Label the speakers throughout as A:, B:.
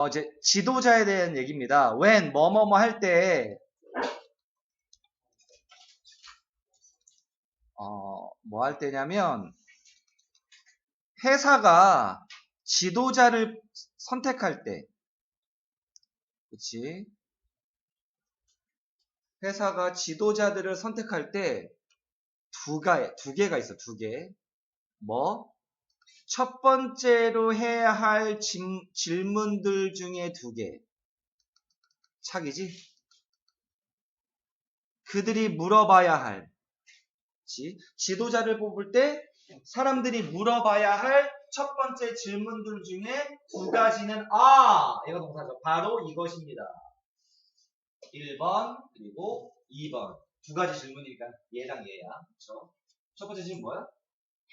A: 어, 이제 지도자에 대한 얘기입니다. when 뭐뭐뭐 할 때, 어, 뭐 할 때냐면, 회사가 지도자를 선택할 때, 그치? 회사가 지도자들을 선택할 때, 두 가, 두 개가 있어, 두 개. 뭐? 첫 번째로 해야 할 질- 질문들 중에 두 개. 착이지? 그들이 물어봐야 할. 지, 지도자를 뽑을 때 사람들이 물어봐야 할 첫 번째 질문들 중에 두 가지는 아! 얘가 동사죠. 바로 이것입니다. 1번 그리고 2번. 두 가지 질문이니까 얘랑 얘야. 그쵸? 첫 번째 질문 뭐야?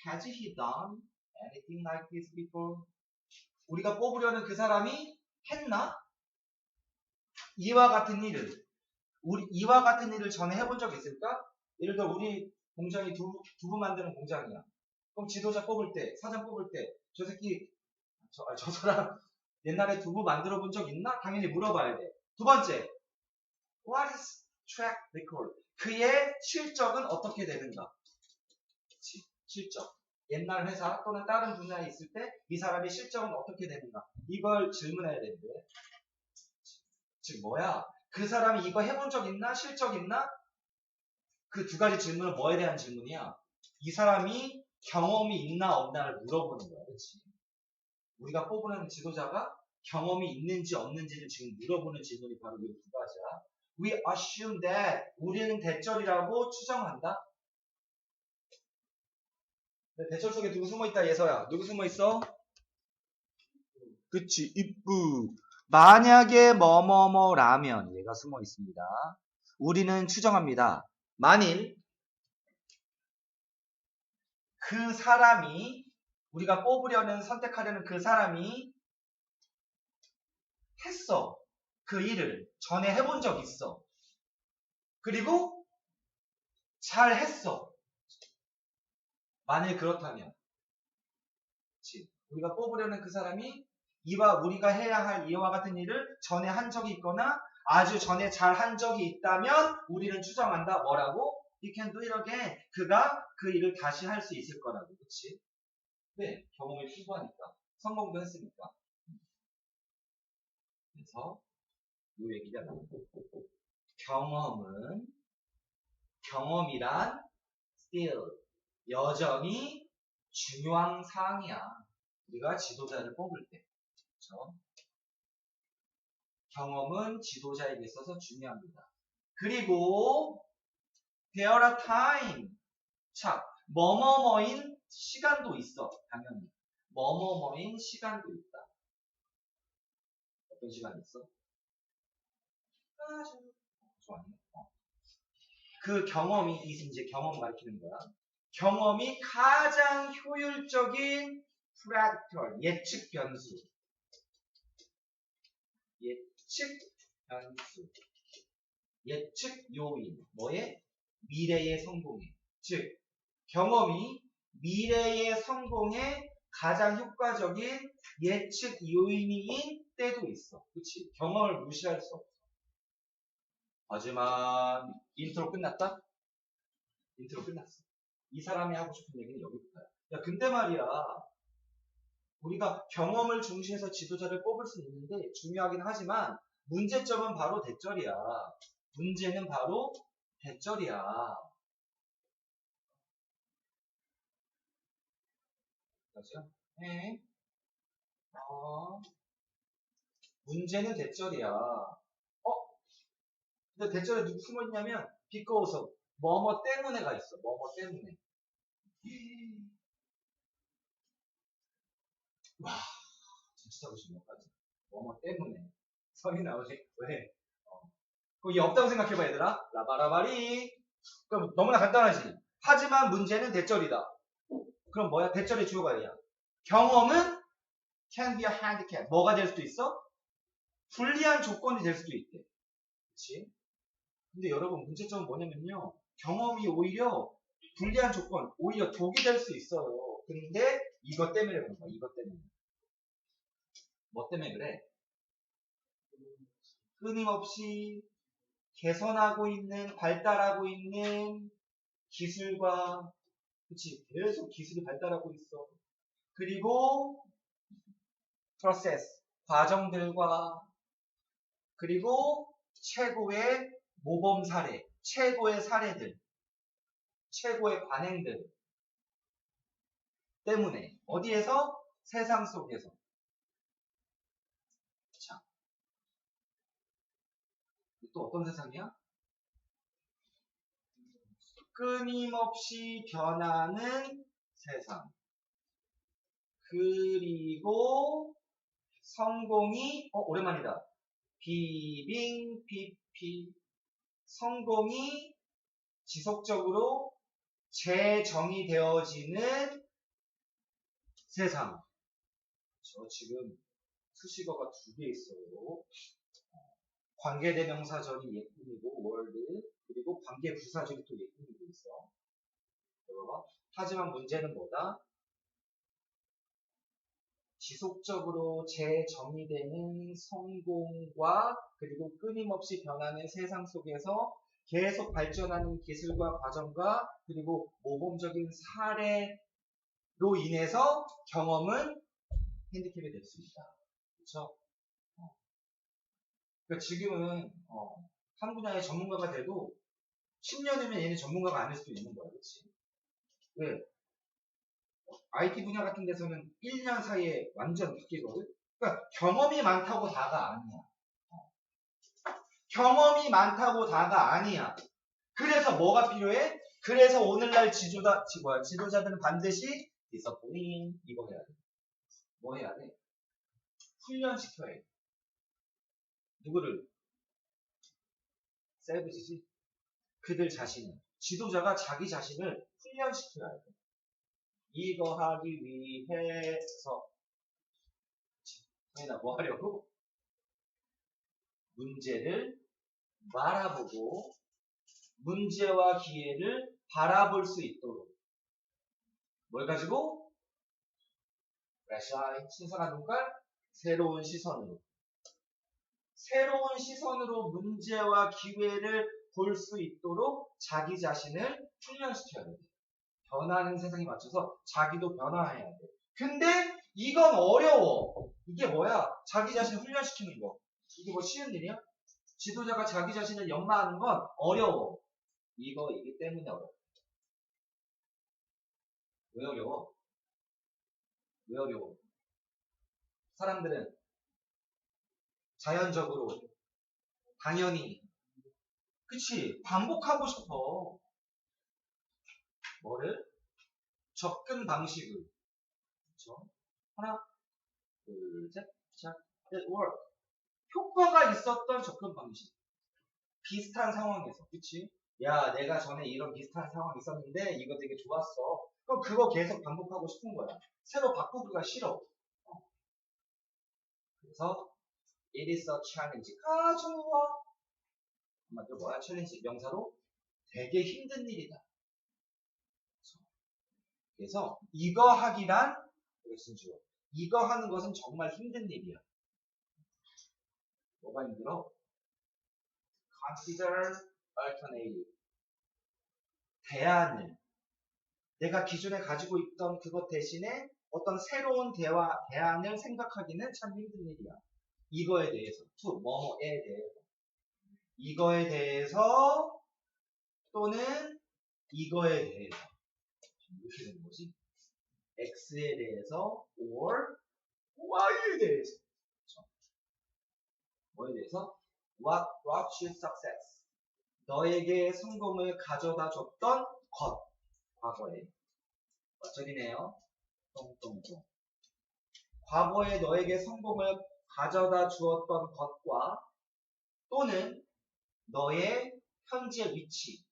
A: Has he done anything like this before? 우리가 뽑으려는 그 사람이 했나? 이와 같은 일을 우리 이와 같은 일을 전에 해본 적 있을까? 예를 들어 우리 공장이 두부, 두부 만드는 공장이야. 그럼 지도자 뽑을 때, 사장 뽑을 때, 저 새끼, 저, 아, 저 사람 옛날에 두부 만들어 본 적 있나? 당연히 물어봐야 돼. 두 번째, what is track record? 그의 실적은 어떻게 되는가? 그치, 실적. 옛날 회사 또는 다른 분야에 있을 때 이 사람의 실적은 어떻게 되는가? 이걸 질문해야 되는데. 즉 뭐야? 그 사람이 이거 해본 적 있나? 실적 있나? 그 두 가지 질문은 뭐에 대한 질문이야? 이 사람이 경험이 있나 없나를 물어보는 거야. 그렇지? 우리가 뽑으는 지도자가 경험이 있는지 없는지를 지금 물어보는 질문이 바로 이 두 가지야. We assume that 우리는 대절이라고 추정한다. 네, 대절 속에 누구 숨어 있다 예서야. 누구 숨어 있어? 그치 이쁘. 만약에 뭐뭐뭐라면 얘가 숨어 있습니다. 우리는 추정합니다. 만일 그 사람이 우리가 뽑으려는 선택하려는 그 사람이 했어. 그 일을 전에 해본 적 있어. 그리고 잘 했어. 만일 그렇다면. 그치. 우리가 뽑으려는 그 사람이 이와 우리가 해야 할 이와 같은 일을 전에 한 적이 있거나 아주 전에 잘 한 적이 있다면 우리는 추정한다. 뭐라고? You can do it again. 그가 그 일을 다시 할 수 있을 거라고. 그치? 네, 경험이 풍부하니까. 성공도 했으니까. 그래서 이 얘기잖아. 경험은 경험이란 still 여전히 중요한 사항이야. 우리가 지도자를 뽑을 때. 그렇죠? 경험은 지도자에게 있어서 중요합니다. 그리고 there are time. 자, 뭐뭐뭐인 시간도 있어. 당연히. 뭐뭐뭐인 시간도 있다. 어떤 시간이 있어? 아, 저, 좋아하네. 어. 그 경험이 이제 경험 가리키는 거야. 경험이 가장 효율적인 predictor, 예측 변수. 예측 변수. 예측 요인. 뭐에? 미래의 성공에. 즉, 경험이 미래의 성공에 가장 효과적인 예측 요인인 때도 있어. 그치? 경험을 무시할 수 없어. 하지만, 인트로 끝났다? 인트로 끝났어. 이 사람이 하고 싶은 얘기는 여기부터야. 야, 근데 말이야. 우리가 경험을 중시해서 지도자를 뽑을 수 있는데 중요하긴 하지만 문제점은 바로 대절이야. 문제는 바로 대절이야. 그렇죠? 네. 어. 문제는 대절이야. 어? 근데 대절에 누구 숨어 있냐면 비꺼워서 뭐뭐 때문에가 있어. 뭐뭐 때문에. 와, 진짜 자고 싶은 것까지. 뭐뭐 때문에. 성이 나오지. 왜? 어. 이 없다고 생각해봐, 얘들아. 라바라바리. 그럼 너무나 간단하지. 하지만 문제는 대절이다. 그럼 뭐야? 대절의 주어가 아니야. 경험은 can be a handicap. 뭐가 될 수도 있어? 불리한 조건이 될 수도 있대. 그치? 근데 여러분, 문제점은 뭐냐면요. 경험이 오히려 불리한 조건, 오히려 독이 될 수 있어요. 근데 이것 때문에 그런 거야, 이것 때문에. 뭐 때문에 그래? 끊임없이 개선하고 있는, 발달하고 있는 기술과, 그치, 계속 기술이 발달하고 있어. 그리고, 프로세스, 과정들과, 그리고 최고의 모범 사례, 최고의 사례들, 최고의 관행들 때문에, 어디에서? 세상 속에서. 자. 또 어떤 세상이야? 끊임없이 변하는 세상. 그리고 성공이 어 오랜만이다. 비빙 피피 성공이 지속적으로 재정의되어지는 세상. 저 지금 수식어가 두 개 있어요. 관계대명사절이 예쁨이고 월드 그리고 관계부사절이 또 예쁨이고 있어. 하지만 문제는 뭐다? 지속적으로 재정의되는 성공과 그리고 끊임없이 변하는 세상 속에서 계속 발전하는 기술과 과정과 그리고 모범적인 사례로 인해서 경험은 핸디캡이 있다. 그렇죠? 그러니까 지금은 어, 한 분야의 전문가가 돼도 10년이면 얘는 전문가가 아닐 수도 있는 거야, 그렇지? 왜? IT 분야 같은 데서는 1년 사이에 완전 바뀌거든? 그러니까 경험이 많다고 다가 아니야. 어. 경험이 많다고 다가 아니야. 그래서 뭐가 필요해? 그래서 오늘날 지도자, 지, 뭐야, 지도자들은 반드시 디서플린 이거 해야 돼. 뭐 해야 돼? 훈련시켜야 돼. 누구를? 셀브지지? 그들 자신을. 지도자가 자기 자신을 훈련시켜야 돼. 이거 하기 위해서. 저희나 뭐 하려고? 문제를 말아보고 문제와 기회를 바라볼 수 있도록 뭘 가지고? 프레시아이 신선한 눈깔 새로운 시선으로 새로운 시선으로 문제와 기회를 볼 수 있도록 자기 자신을 훈련시켜야 돼. 변하는 세상에 맞춰서 자기도 변화해야 돼. 근데 이건 어려워. 이게 뭐야? 자기 자신을 훈련시키는 거. 이게 뭐 쉬운 일이야? 지도자가 자기 자신을 연마하는 건 어려워. 이거이기 때문에 어려워. 왜 어려워? 왜 어려워? 사람들은 자연적으로 당연히 그치 반복하고 싶어 뭐를? 접근 방식을. 그쵸? 하나 둘 셋 자 it work. 효과가 있었던 접근 방식. 비슷한 상황에서. 그치? 야 내가 전에 이런 비슷한 상황이 있었는데 이거 되게 좋았어. 그럼 그거 계속 반복하고 싶은 거야. 새로 바꾸기가 싫어. 어. 그래서 It is a challenge. 아, 좋아. 한마디로 뭐야? 챌린지 명사로 되게 힘든 일이다. 그래서 이거 하기란 그것은 주어. 이거 하는 것은 정말 힘든 일이야. 뭐가 힘들어? Consider alternative. 대안을 내가 기존에 가지고 있던 그것 대신에 어떤 새로운 대화, 대안을 생각하기는 참 힘든 일이야. 이거에 대해서, to, 뭐뭐에 대해서. 이거에 대해서, 또는 이거에 대해서. 이렇게 되는 거지. X에 대해서, or Y에 대해서. 그렇죠? 뭐에 대해서? What brought you success? 너에게 성공을 가져다 줬던 것. 과거에. 어쩌리네요. 똥똥똥. 과거에 너에게 성공을 가져다 주었던 것과 또는 너의 현재 위치?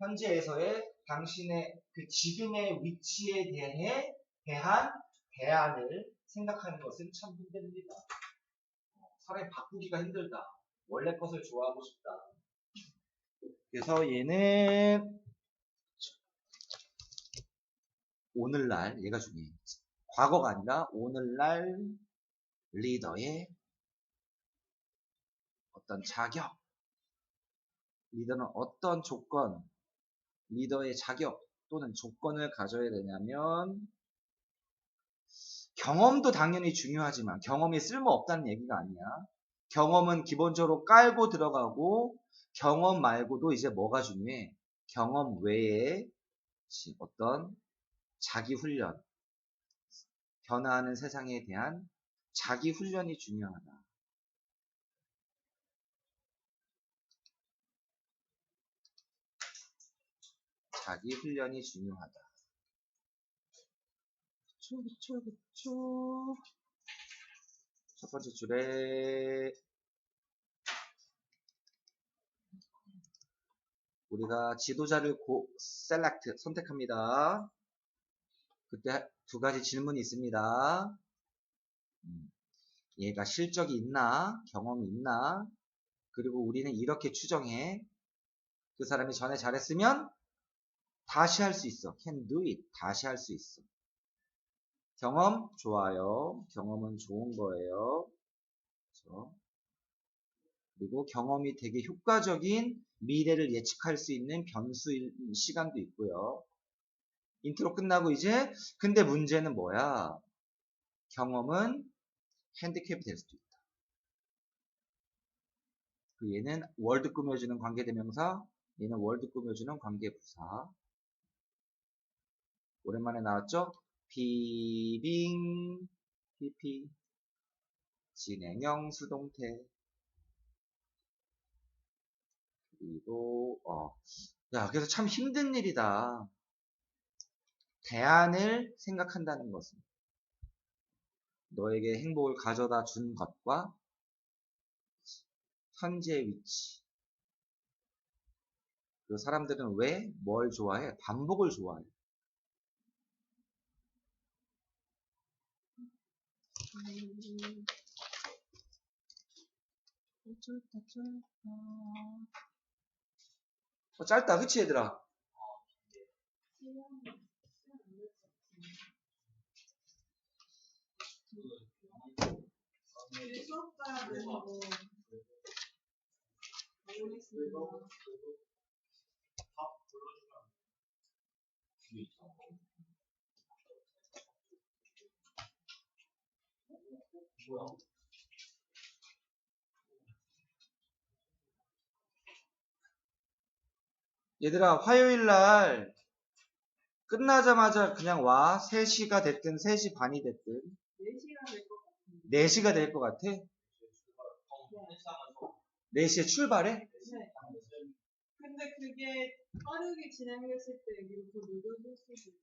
A: 현재에서의 당신의 그 지금의 위치에 대해 대한 대안을 생각하는 것은 참 힘듭니다. 사람이 바꾸기가 힘들다. 원래 것을 좋아하고 싶다. 그래서 얘는 오늘날 얘가 중요해. 과거가 아니라 오늘날 리더의 어떤 자격, 리더는 어떤 조건, 리더의 자격 또는 조건을 가져야 되냐면 경험도 당연히 중요하지만 경험이 쓸모없다는 얘기가 아니야. 경험은 기본적으로 깔고 들어가고 경험 말고도 이제 뭐가 중요해? 경험 외에 지- 어떤 자기 훈련, 변화하는 세상에 대한 자기 훈련이 중요하다. 자기 훈련이 중요하다. 그쵸, 그쵸, 그쵸. 첫 번째 줄에 우리가 지도자를 고, select, 선택합니다. 그때 두 가지 질문이 있습니다. 음, 얘가 실적이 있나? 경험이 있나? 그리고 우리는 이렇게 추정해. 그 사람이 전에 잘했으면 다시 할 수 있어. can do it. 다시 할 수 있어. 경험 좋아요. 경험은 좋은 거예요. 그렇죠? 그리고 경험이 되게 효과적인 미래를 예측할 수 있는 변수일 시간도 있고요. 인트로 끝나고 이제 근데 문제는 뭐야? 경험은 핸디캡이 될 수도 있다. 그 얘는 월드 꾸며주는 관계대명사, 얘는 월드 꾸며주는 관계부사. 오랜만에 나왔죠? 비빙, PP, 진행형 수동태. 그리고, 어, 야, 그래서 참 힘든 일이다. 대안을 생각한다는 것은. 너에게 행복을 가져다 준 것과 현재 위치. 그 사람들은 왜 뭘 좋아해? 반복을 좋아해. 어, 짧다, 그치, 얘들아?
B: 모르 겠습니다.
A: 얘들아, 화요일 날 끝나자마자 그냥 와. 3시가 됐든 3시 반이 됐든
B: 4시간 될것 같은데.
A: 4시가 될 것 같아. 4시에 출발해?
B: 네. 근데 그게 빠르게 진행됐을 때더 늦어질 수도 있어요.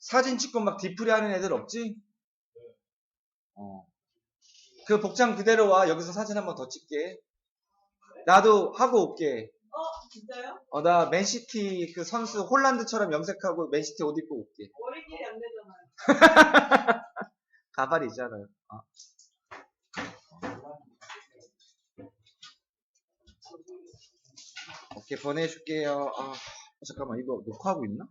A: 사진 찍고 막 디프리 하는 애들 없지? 어. 그 복장 그대로 와. 여기서 사진 한번 더 찍게. 나도 하고 올게.
B: 어? 진짜요?
A: 어, 나 맨시티 그 선수 홀란드처럼 염색하고 맨시티 옷 입고 올게.
B: 머리끼리 안 되잖아요.
A: 가발이 있잖아요. 어. 오케이, 보내줄게요. 아, 잠깐만, 이거 녹화하고 있나?